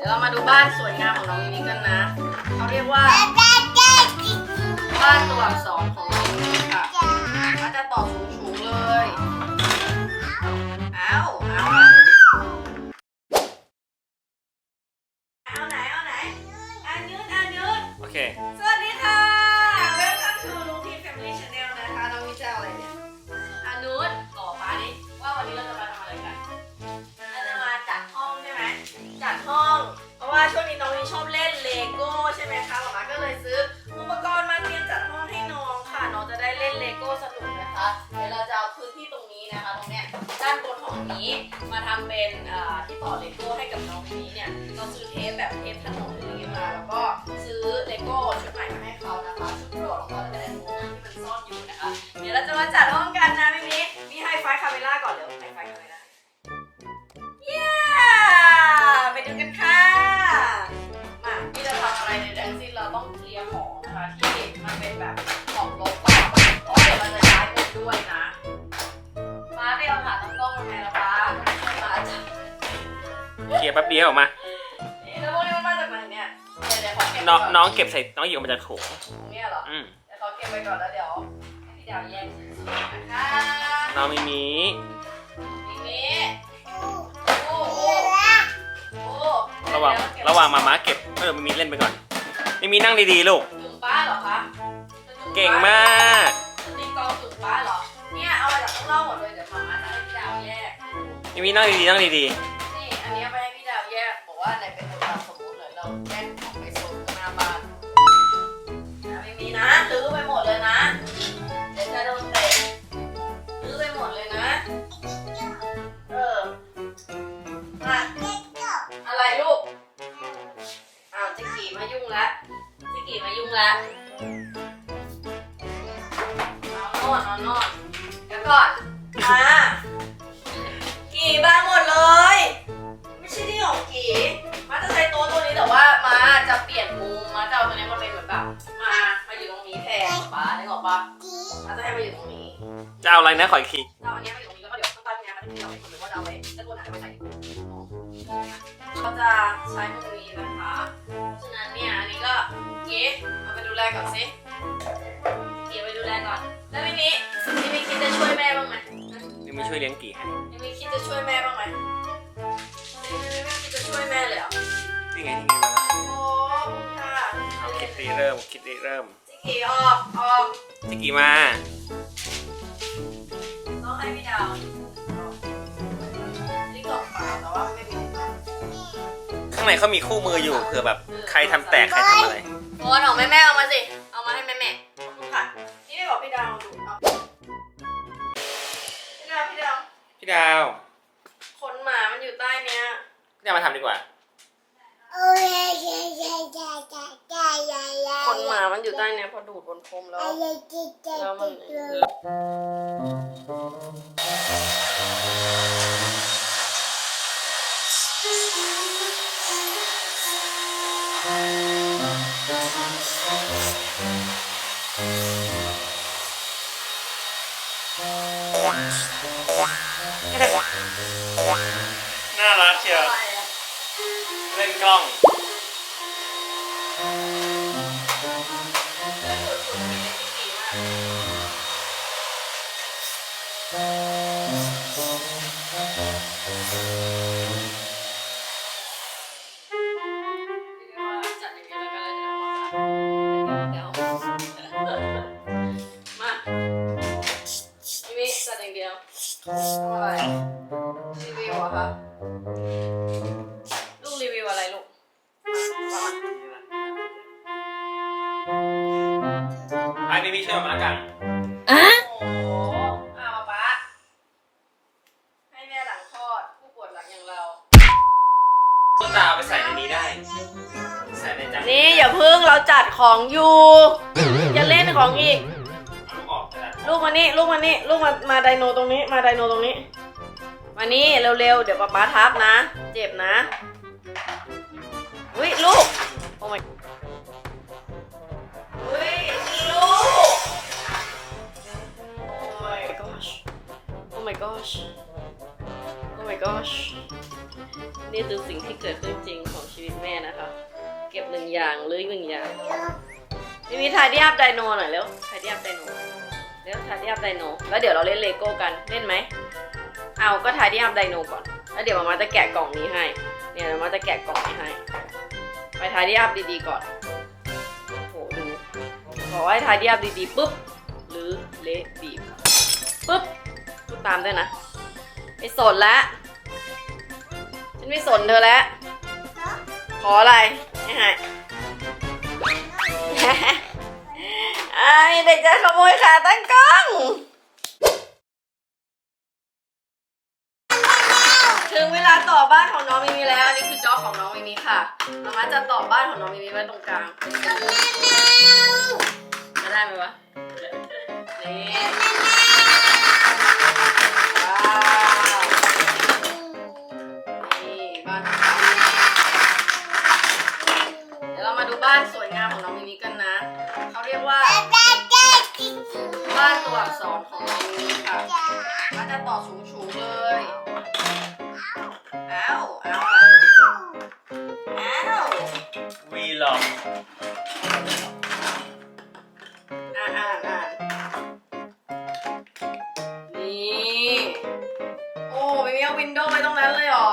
ดี๋ยวเรามาดูบ้านสวยงามของน้องมินิกันนะ เขาเรียกว่าบ้านตัวอักษรของน้องมินิค่ะมันจะต่อสูง นะคะเดี๋ยวเราจะเอาพื้นที่ตรงนี้นะคะ ตรงเนี้ยด้านบนของนี้มาทำเป็นที่ต่อเลโก้ให้กับน้องนี้เนี่ยเราซื้อเทปแบบเทปถนนอย่างนี้มาแล้วก็ซื้อเลโก้ชุดใหม่มาให้เขานะคะชุดโปรดของเขาจะเป็นมุมที่มันซ่อนอยู่นะคะ เดี๋ยวเราจะมาจัดห้องกันนะมิมิมีไฮไฟคาเมล่า แป๊บเดียวออกมานี่แล้วพวกนี้มันมาจากไหนเนี่ยเดี๋ยวเดี๋ยวขอเก็บน้องก่น้องเก็บใส่น้องหยิบออกมาจากถุงตรงเนี้ยเหรออืมเดี๋ยวขอเก็บไปก่อนแล้วเดี๋ยวให้พี่ดาวแยกชิ้นส่วนนะคะน้องมิมินี่นี่โอ้โหโอ้โหระหว่างเดี๋ยระหว่างมาม้าเก็บเออมิมิเล่นไปก่อนมิมินั่งดีๆลูกจุ่มป้าเหรอคะจะจุ่เก่งมากตีกลองจุ่มป้าเหรอเนี่ยเอามาจากข้างนอกหมดเลยเดี๋ยวมาม่าจะให้พี่ดาวแยกมิมินั่งดีๆนั่งดีนี่อันนี้เอาไปให้พี่ดา ว่าไหนเป็นบทบาทสมมติเลยเราแยกของไปโซนข้างหน้าบ้านนะไม่มีนะซื้อไปหมดเลยนะเดี๋ยวจะโดนเตะลื้อไปหมดเลยนะ เออมาอะไรลูกอ้าวจิกกี้มายุ่งละจิกกี้มายุ่งละ ขออีกทีเอาอันเนี้ยมาอยู่ตรงนี้แล้วก็เดี๋ยวข้างใต้เนี้ยมันจะมีเราเป็นคนหรือว่าจะเอาไปจะตัวไหนเอาไปใส่ที่มุมเราจะใช้มุมนี้นะคะเพราะฉะนั้นเนี่ยอันนี้ก็เก๋เอาไปดูแลก่อนสิเก๋ไปดูแลก่อน แล้วมิมิมิมิคิดจะช่วยแม่บ้างไหมมิมิช่วยเลี้ยงกี่ให้มิมิคิดจะช่วยแม่บ้างไหมมิมิไม่คิดจะช่วยแม่เลยเหรอนี่ไงนี่ไงมาแล้วโอ้ค่ะเอาคิดรีเริ่มคิดรีเริ่มจิกกี้ออกออกจิกกี้มาต้องให้ พี่ดาวนี่กล่องเปล่าแต่ว่าไม่มีข้างในเขามีคู่มืออยู่เผื่อแบบใครทำแตกใครทำอะไร โอนของแม่แม่เอามาสิ เอามาให้แม่แม่ขอบคุณค่ะนี่ไม่บอกพี่ดาวดูเอาพี่ดาวพี่ดาวพี่ดาว ขนหมามันอยู่ใต้เนี้ย พี่ดาวมาทำดีกว่า ขนหมามันอยู่ใต้เนี้ยพอดูดบนพรมแล้วแล้วมันน่ารักเชียวเล่น กล้อง อย่างเราตุ๊กตาเอาไปใส่ในนี้ได้ ใส่ในจานนี่อย่าพึ่งเราจัดของอยู่อย่าเล่นของอีก เอาลูกออกกระดาษลูกมานี่ลูกมานี่ลูกมามาไดโนตรงนี้มาไดโนตรงนี้ มานี่เร็วๆ เดี๋ยวป๊าป๊าทับนะ เจ็บนะ อุ้ยลูก โอ้ my อุ้ยลูก Oh my gosh Oh my gosh Oh my gosh นี่คือสิ่งที่เกิดขึ้นจริงของชีวิตอย่างเหลืออีกหนึ่งอย่างมีมีทายที่อัพไดโนหน่อยเร็วทายที่อัพไดโนเร็วทายที่อัพไดโนแล้วเดี๋ยวเราเล่นเลโก้กันเล่นไหมเอาก็ทายที่อัพไดโนก่อน แล้วเดี๋ยวมามาจะแกะกล่องนี้ให้ เนี่ยมามาจะแกะกล่องนี้ให้ ไปทายที่อัพดีๆก่อนโอ้โหดูบอกว่าให้ทายที่อัพดีๆปุ๊บหรือเละบีบปุ๊บพูดตามด้วยนะไม่สนละ ฉันไม่สนเธอแล้ว ขออะไรไม่ให้ไอ้เด็กจะขโมยขาตั้งกล้อง ถึงเวลาต่อบ้านของน้องมิมีแล้ว อันนี้คือจ็อบของน้องมิมีค่ะมาม่าจะต่อบ้านของน้องมิมีไว้ตรงกลางจะได้ไหมวะ นี่ บ้านสวยงามของน้องมิมิกันนะ เขาเรียกว่า บ้านตัวอักษรของน้องมิมิค่ะมันจะต่อสูงๆเลยอ้าวอ้าวอ้าววีล็อกอ่านอ่านอ่านนี่ โอ้มิมิเอาวินโดว์ไว้ตรงนั้นเลยเหรอ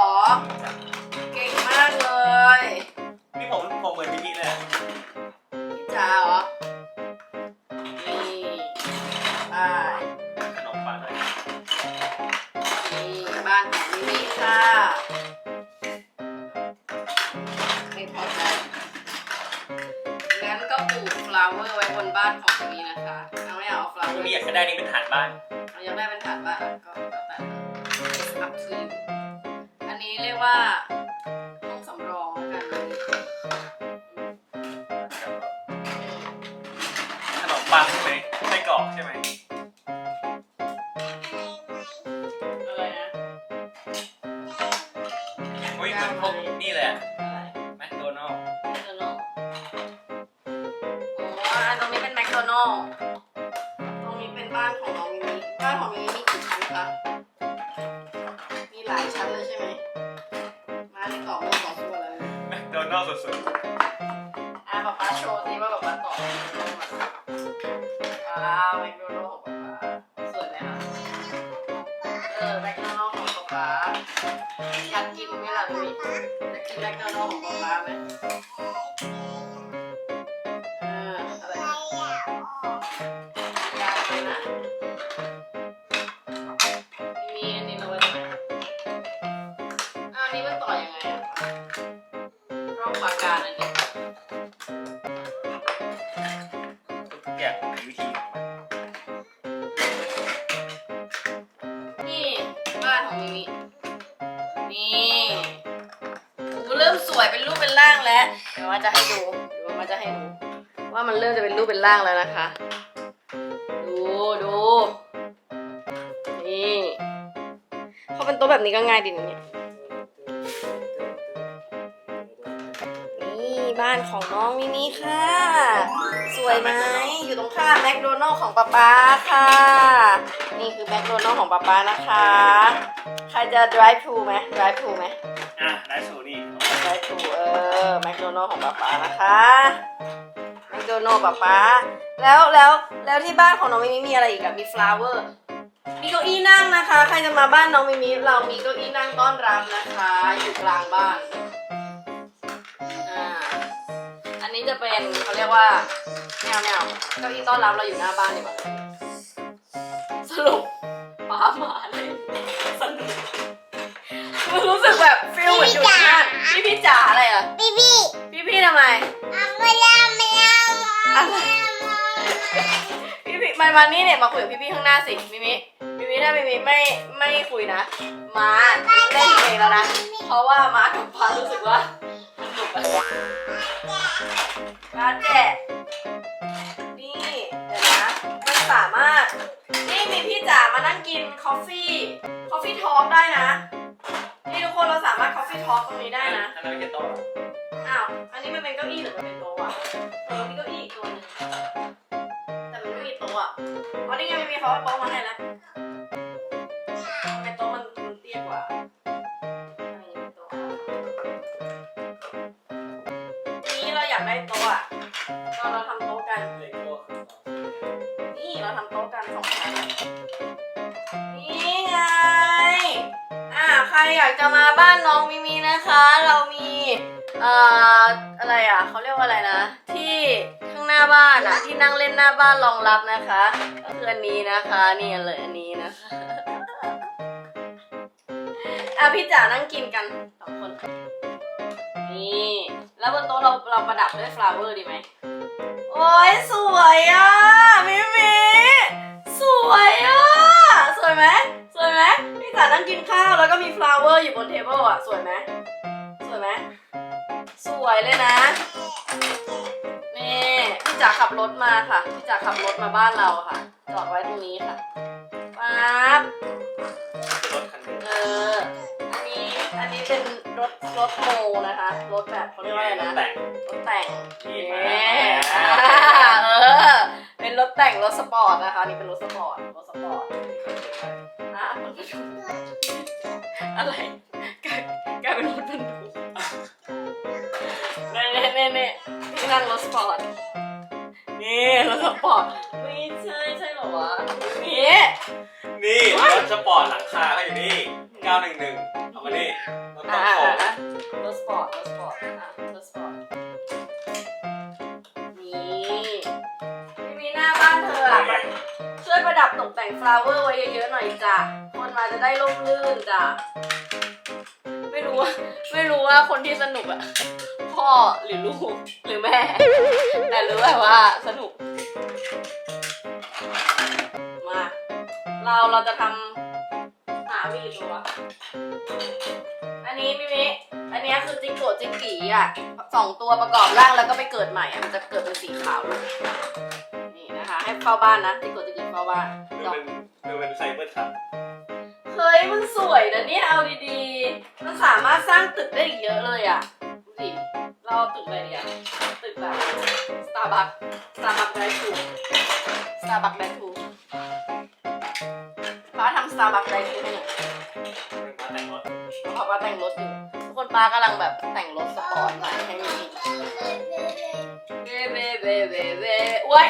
ป๊าป๊าอยากกินไหมล่ะมิมิอยากกินแมคโดนัลด์ของป๊าป๊าไหมอ่าอะไรนะยากเลยนะมีอันนี้เราไว้ตรงไหนอ้าวอันนี้มันต่อยังไงอะรอบปากกาอันนี้ๆทุกอย่างมีวิธีของมันนี่ สวยเป็นรูปเป็นร่างแล้วเดี๋ยวว่าจะให้ดูเดี๋ยวว่าจะให้ดู ว่ามันเริ่มจะเป็นรูปเป็นร่างแล้วนะคะ ดูดูนี่พอเป็นโต๊ะแบบนี้ก็ง่ายดีนะเนี่ยนี่บ้านของน้องมิมิค่ะ สวยไหมอยู่ตรงข้ามแมคโดนัลล์ของป๊าป๊าค่ะ นี่คือแมคโดนัลล์ของป๊าป๊านะคะ ใครจะ drive thru ไหม drive thru ไหม อะไลฟ์สู โนัลล์ของป๊าป๊านะคะแมคโดนัลป๊าป๊าแล้วแล้วแล้วที่บ้านของน้องมิมิมีอะไรอีกอะมี flower มีเก้าอี้นั่งนะคะ ใครจะมาบ้านน้องมิมิเรามีเก้าอี้นั่งต้อนรับนะคะ อยู่กลางบ้านอ่าอันนี้จะเป็นเขาเรียกว่าแมวแมวเก้าอี้ต้อนรับเราอยู่หน้าบ้านดีกว่าสรุปป้าหมาเลยสนุก มันรู้สึกแบบฟิลเหมือนอยู่ที่บ้านพี่พี่จ๋าอะไรอะบีบีพี่พี่ทำไมเอาไม่ได้ไม่ได้อะไรพี่พี่มามานี่เนี่ยมาคุยกับพี่พี่ข้างหน้าสิมิมิมิมิถ้ามิมิไม่ไม่คุยนะ มาเล่นเองแล้วนะ เพราะว่ามากับพารู้สึกว่าสนุกอะมาแจกนี่เดี๋ยวนะมันสามารถ นี่มีพี่จ๋ามานั่งกินคอฟฟี่ คอฟฟี่ทอล์กได้นะ ทอล์กตรงนี้ได้นะอันนั้นไม่ใช่โต๊ะหรออ้าว อันนี้มันเป็นเก้าอี้หรือมันเป็นโต๊ะอะเออมีเก้าอี้อีกตัวหนึงแต่มันไม่มีโต๊ะอะอ๋อนี่ไงไม่มีเขาเอาโต๊ะมาให้แล้วทำไมโต๊ะมันมันเตี้ยกว่าอันนี้เป็นโต๊ะนี้เราอยากากได้โต๊ะอะก็เราทำโต๊ะกัน เลโก้คือนี่เราทำโต๊ะกันสองชั้นนี่ไงอ่าใค รอยากจะมาบ้านน้องมิมีนะคะ เรามีเอ่ออะไรอะเขาเรียกว่าอะไรนะ ที่ข้างหน้าบ้านอะที่นั่งเล่นหน้าบ้านรองรับนะคะก็คืออันนี้นะคะนี่เลยอันนี้นะคะอะพี่จ๋านั่งกินกันสองคนนี่แล้วบนโต๊ะเราเราประดับด้วยฟลาวเวอร์ดีไหมโอ้ยสวยอะมิมิสวยอะสวยไหมสวยไหม พี่จ๋านั่งกินข้าวแล้วก็มีฟลาวเวอร์อยู่บนเทเบิลอะ สวยไหมสวยไหมสวยเลยนะ นี่พี่จ๋าขับรถมาค่ะ พี่จ๋าขับรถมาบ้านเราค่ะ จอดไว้ตรงนี้ค่ะปั๊บรถคันเดิมเออ อันนี้ อันนี้เป็นรถรถโมนะคะ รถแบบเขาเรียกว่าอะไรนะ แต่งรถแต่งนี่เอมาเออ เป็นรถแต่งรถสปอร์ตนะคะ นี่เป็นรถสปอร์ต รถสปอร์ต อะมันก็ดูอะไรกลายกลายเป็นรถบรรทุกเน่เน่เน่เน่ที่นั่งรถสปอร์ตนี่รถสปอร์ตไม่ใช่ใช่เหรอวะนี่นี่รถสปอร์ตหลังคาเขาอยู่นี่911เอามานี่รถต้อ่าองโค้งอะรถสปอร์ตรถสปอร์ตอะรถสปอร์ต วยประดับตกแต่งฟลาวเวอร์ไว้เยอะๆหน่อยจ้ะ คนมาจะได้ร่มรื่นจ้ะ ไม่รู้ว่าไม่รู้ว่าคนที่สนุกอะพ่อหรือลูกหรือแม่ แต่รู้แบบว่าสนุก มา เราเราจะทำหามีดตัว อันนี้มิมิอันนี้คือจิงโกะจิงกีอะสองตัวประกอบร่างแล้วก็ไปเกิดใหม่อะมันจะเกิดเป็นสีขาวเลยนี่นะคะ ให้เฝ้าบ้านนะจิงโกะ จิงกีเฝ้าบ้านดูเป็นดูเป็นไซเบอร์ทรัคเฮ้ยมันสวยนะเนี่ยเอาดีๆ มันสามารถสร้างตึกได้อีกเยอะเลยอะดูสิเราเอาตึกอะไรดีอะตึกแบบสตาร์บัคสตาร์บัคไดทูสตาร์บัคไดทูป้าทำสตาร์บัคไดทูให้หน่อยเป็นมาแต่งรถเพราะว่าแต่งรถอยู่ทุกคนป้ากำลังแบบแต่งรถสปอร์ตใหม่ให้มินิเบ้เบ้เบ้เบ้เบ้โอ้ย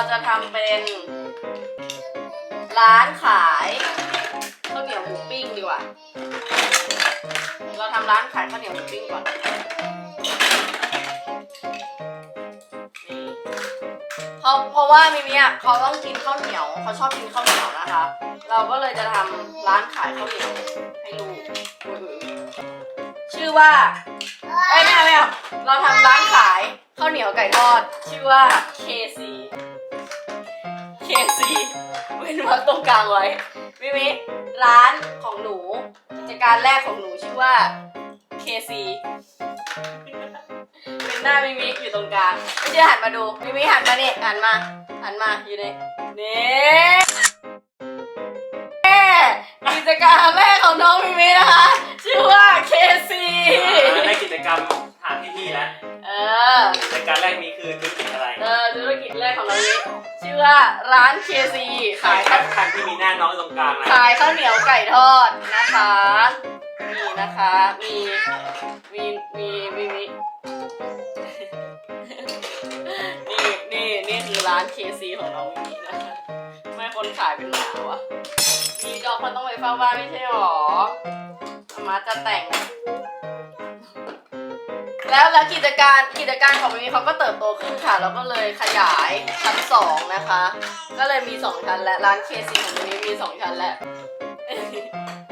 เราจะทำเป็น ร้านขายข้าวเหนียวหมูปิ้งดีกว่า เราทำร้านขายข้าวเหนียวหมูปิ้งก่อนเพราะเพราะว่ามิมิอะเขาต้องกินข้าวเหนียวเขาชอบกินข้าวเหนียวนะคะ เราก็เลยจะทำร้านขายข้าวเหนียวให้ลูกชื่อว่าเอ้ยไม่เอาไม่เอาเราทำร้านขายข้าวเหนียวไก่ทอด ชื่อว่า KC KC เว้นวรรคตรงกลางไว้มิมิร้านของหนูกิจการแรกของหนูชื่อว่า KC เป็นหน้ามิมิอยู่ตรงกลางไม่เชื่อหันมาดูมิมิหันมาเนี่ยหันมาหันมาอยู่นี่นี่กิจการแรกของน้องมิมินะคะ ชื่อว่า KC ได้กิจกรรม ออกิจการแรกนี้คือธุรกิจอะไรเออธุรกิจแรกของเรานี้ชื่อว่าร้าน KC ขาขายยคันคันที่มีหน้าน้องตรงกลางนะขายข้าวเหนียวไก่ทอดนะคะนี่นะคะมีมีมีมีมีนี่นี่นี่คือร้าน KC ของน้องมีนะคะไม่คนขายเป็นหมาวะมีดอกมันต้องไปเฝ้าบ้านไม่ใช่หรออามาจะแต่ง แล้วแล้วกิจการกิจการของมิมีเขาก็เติบโตขึ้นค่ะ แล้วก็เลยขยายชั้นสองนะคะ ก็เลยมีสองชั้นและร้านเคซีของมิมีมีสองชั้นแล้ว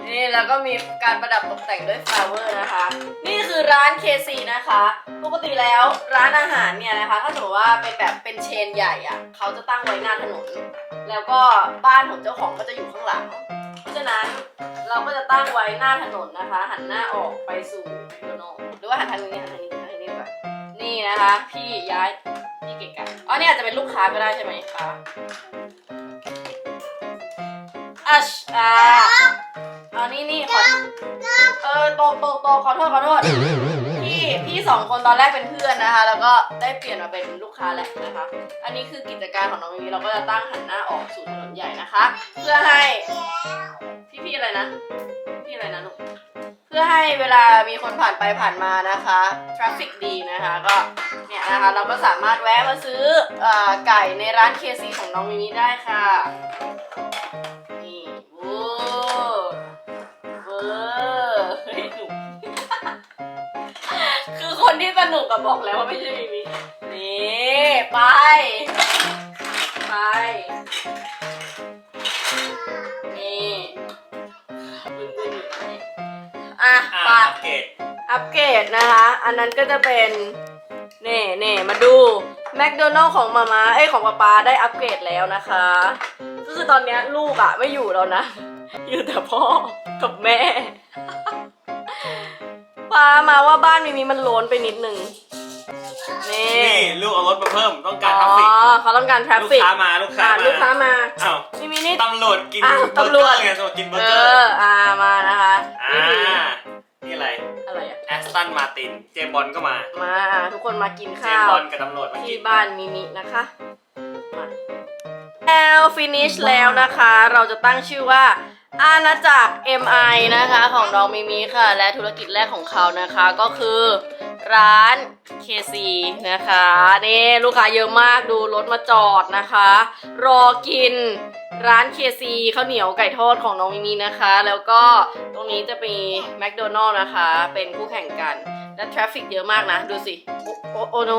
นี่แล้วก็มีการประดับตกแต่งด้วยฟลาเวอร์นะคะ นี่คือร้าน KC นะคะ ปกติแล้วร้านอาหารเนี่ยนะคะ ถ้าสมมติว่าเป็นแบบเป็นเชนใหญ่อะเขาจะตั้งไว้หน้าถนน แล้วก็บ้านของเจ้าของก็จะอยู่ข้างหลัง ฉะนั้นเราก็จะตั้งไว้หน้าถนนนะคะ หันหน้าออกไปสู่โดโนหรือว่าหันทางนี้หันทางนี้หันทางนี้ดีกว่านี่นะคะ พี่ย้ายพี่เก่งกันอ๋อเนี่ยอาจจะเป็นลูกค้าก็ได้ใช่ไหมคะอัชอ่าเอานี่นี่ขอเออโตโตโตขอโทษขอโทษ พี่สองคนตอนแรกเป็นเพื่อนนะคะ แล้วก็ได้เปลี่ยนมาเป็นลูกค้าแหละนะคะ อันนี้คือกิจการของน้องมิมีเราก็จะตั้งหันหน้าออกสู่ถนนใหญ่นะคะ เพื่อให้พี่พี่ๆอะไรนะ พี่อะไรนะลูก เพื่อให้เวลามีคนผ่านไปผ่านมานะคะทราฟฟิกดีนะคะ ก็เนี่ยนะคะเราก็สามารถแวะมาซื้อเอ่อไก่ในร้านเคซีของน้องมิมิได้ค่ะ ที่สนุกกับบอกแล้วว่าไม่ใช่มิมินี่ไป ไป นี่บึ้นบึ้นอยู่ไหนอะอ่าไปอัปเกรดอัปเกรดนะคะ อันนั้นก็จะเป็นเน่เน่มาดูแมคโดนัลล์ของมามาเอ้ยของป๊าป๊าได้อัปเกรดแล้วนะคะก็คือตอนเนี้ยลูกอะไม่อยู่แล้วนะ อยู่แต่พ่อกับแม่ ป๊ามาว่าบ้านมิมีมันโล้นไปนิดนึง นี่นี่ลูกเอารถมาเพิ่มต้องการอ๋ทราฟฟิกอเขาต้องการทราฟลูกฟิกค้ามาลูกค้าอะมาลูกค้ามาอ้าวมิมีนี่ ตำรวจกินอ้าวเบอร์ตำรเกอวจร์ไงตำรวจกินเบอร์เอเกอร์ออ่ามานะคะอ่านี่คือนี่อะไรอะไรอะแอสตันมาตินเจมส์บอลก็มา มาทุกคนมากินเจข้ามส์ว บอลกับตำรวจมากิที่นบ้านมิมินะคะ มาแล้วฟินิชแล้วนะคะ เราจะตั้งชื่อว่า อาณาจักร MI นะคะของน้องมิมิค่ะ และธุรกิจแรกของเขานะคะก็คือร้าน KC นะคะนี่ลูกค้าเยอะมากดูรถมาจอดนะคะ รอกินร้าน KC ข้าวเหนียวไก่ทอดของน้องมิมินะคะ แล้วก็ตรงนี้จะมีแมคโดนัลล์นะคะ เป็นคู่แข่งกัน และทราฟฟิกเยอะมากนะ ดูสิ โอโอโอโน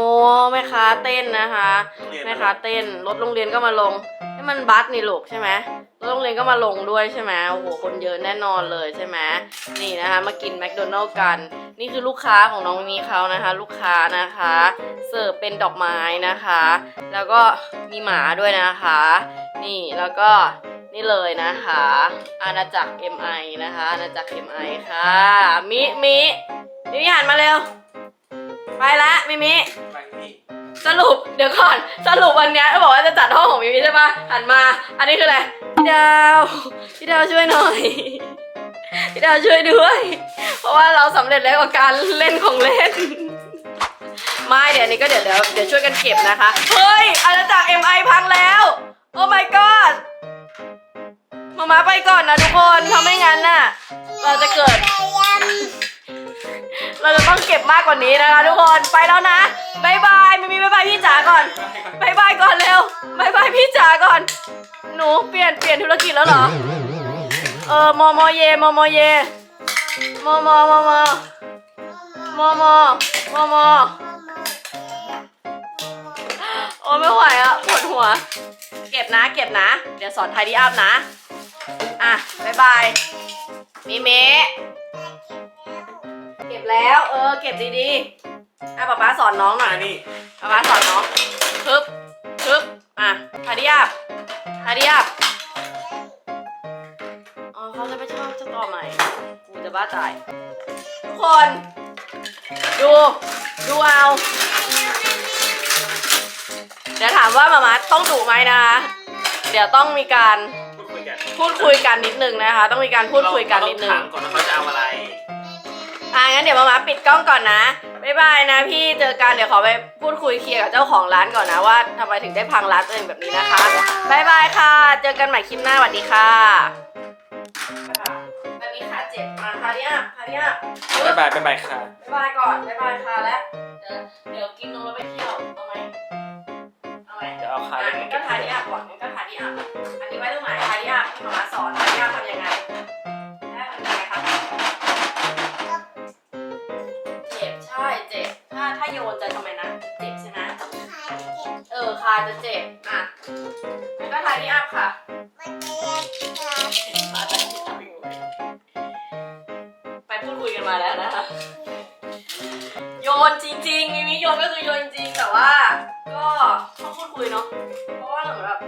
แม่ค้าเต้นนะคะเรียนแม่ค้าเต้นรถโรงเรียนก็มาลง ให้มันบัสนี่ลูกใช่ไหมรถโรงเรียนก็มาลงด้วยใช่ไหมโอ้โหคนเยอะแน่นอนเลยใช่ไหมนี่นะคะมากินแมคโดนัลล์กัน นี่คือลูกค้าของน้องมิมีเขานะคะ ลูกค้านะคะ เสิร์ฟเป็นดอกไม้นะคะ แล้วก็มีหมาด้วยนะคะ นี่แล้วก็นี่เลยนะคะ อาณาจักร MI นะคะ อาณาจักร MI ค่ะ มิมิมิมิหันมาเร็ว ไปละมิมิไปนี่ สรุปเดี๋ยวก่อนสรุปวันเนี้ยบอกว่าจะจัดห้องของมิมิใช่ปะหันมา อันนี้คืออะไรพี่ดาวพี่ดาวช่วยหน่อยพี่ดาวช่วยด้วย เพราะว่าเราสำเร็จแล้วกับการเล่นของเล่น ไม่เดี๋ยวนี้ก็เดี๋ยวเดี๋ยวเดี๋ยวช่วยกันเก็บนะคะ เฮ้ยอาณาจักร MI พังแล้ว โอ้ my god มามาไปก่อนนะทุกคนถ้าะไม่งั้นน่ะ เราจะเกิด เราจะต้องเก็บมากกว่านี้นะคะทุกคนไปแล้วนะบายบายมิมีบายบายพี่จ๋าก่อนบายบายก่อนเร็วบายบายพี่จ๋าก่อน หนูเปลี่ยนเปลี่ยนธุรกิจแล้วเหรอเออมอมอเยมอมอเยมอมอมอมอมอมอมอมอโอ้ไม่ไหวอะปวดหัว เก็บนะเก็บนะ เดี๋ยวสอนไทยดีอัพนะ อะบายบายมิเมะ บแล้ว เออ เก็บดีๆอะป๊าป๊าสอนน้องหน่อยอ่านี่ป๊าป๊าสอนน้องฮึบฮึบอะทาดิอัพทาดิอัพอ๋อเขาจะไม่ชอบสตอใหม่กูจะบ้าตายทุกคน ดู ดูเอา เดี๋ยวถามว่ามามาต้องดุไหมนะคะ เดี๋ยวต้องมีการพูดคุยกันพูดคุยกันนิดนึงนะคะ ต้องมีการพูดคุยกันนิดนึเราต้องงถามก่อนว่าเขาจะเอาอะไร อะงั้นเดี๋ยวมามาปิดกล้องก่อนนะบ๊ายบายนะพี่เจอกันเดี๋ยวขอไปพูดคุยเคลียร์กับเจ้าของร้านก่อนนะว่าทำไมถึงได้พังร้านตัวเองแบบนี้นะคะบ๊ายบายค่ะ เจอกันใหม่คลิปหน้าสวัสดีค่ะแบบนี้ขาเจ็บมาคาริอาคาริอาบ๊ายบายบ๊ายบายค่ะ บ๊ายบายก่อนบ๊ายบายค่ะแล้วเดี๋ยวเดี๋ยวกินนมแล้วไปเที่ยวเอาไหมเอาไหมเดี๋ยวเอาคาอะเล็กงั้นก็ทาดิอาก่อนงั้นก็ทาดิอาอันนี้ไว้ตรงไหนทาดิอาที่มามาสอนทาดิอาทำยังไงได้ทำยังไงคะ โยนจะทำไมนะจะเจ็บใช่ไหมเออคาจะเจ็บอะงั้นก็ทาที่อัพค่ะไปพูดคุยกันมาแล้วนะคะโยนจริงๆมิมิโยนก็คือโยนจริงแต่ว่า ก็ต้องพูดคุยเนาะเพราะว่าเหมือนแบบ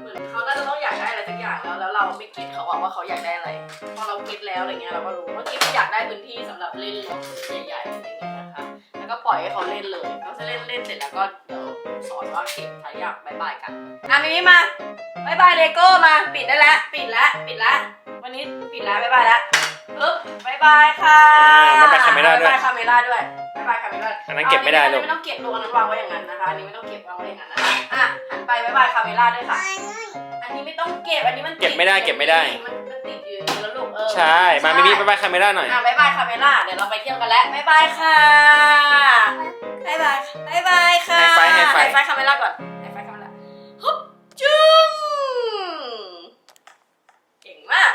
เหมือนเขาน่าจะต้องอยากได้อะไรสักอย่างแล้วแล้วเราไม่คิดเขาอะว่าเขาอยากได้อะไรพอเราคิดแล้วอะไรเงี้ยเราก็รู้เมื่อกี้เขาอยากได้พื้นที่สำหรับเล่นรถใหญ่ๆอะไรเงี้ยนะคะ แล้วก็ปล่อยให้เขาเล่นเลยเขาจะเล่นเล่นเสร็จแล้วก็เดี๋ยวสอนว่าเก็บทายากบายบายกันอะมิมิมาบายบายเลโก้มาปิดได้แล้วปิดแล้วปิดแล้ววันนี้ปิดแล้วบายบายแล้วปึ๊บบายบายค่ะบ๊ายบายคาเมล่าด้วยบายบายคาเมล่าด้วยบายายบายคาเมล่าอันนั้นเก็บไม่ได้ลูก ไม่ต้องเก็บลูกอันนั้นวางไว้อย่างนั้นนะคะอันนี้ไม่ต้องเก็บวางไว้อย่างนั้นนะคะอะหันไปบายบายคาเมล่าด้วยค่ะ อันนี้ไม่ต้องเก็บอันนี้มันติเก็บไม่ได้เก็บไม่ได้ มันมันติดอยู่อย่างนี้แล้วลูก ใช่ มาไม่มีบายบายคาเมล่าหน่อยอะบายบายคาเมล่าเดี๋ยวเราไปเที่ยวกันแล้วบายบายค่ะบายบายบายบายค่ะไฮไฟว์ไฮไฟว์ ไฟคาเมล่าก่อนไฮไฟว์คาเมล่าฮึบจึ้งเก่งมาก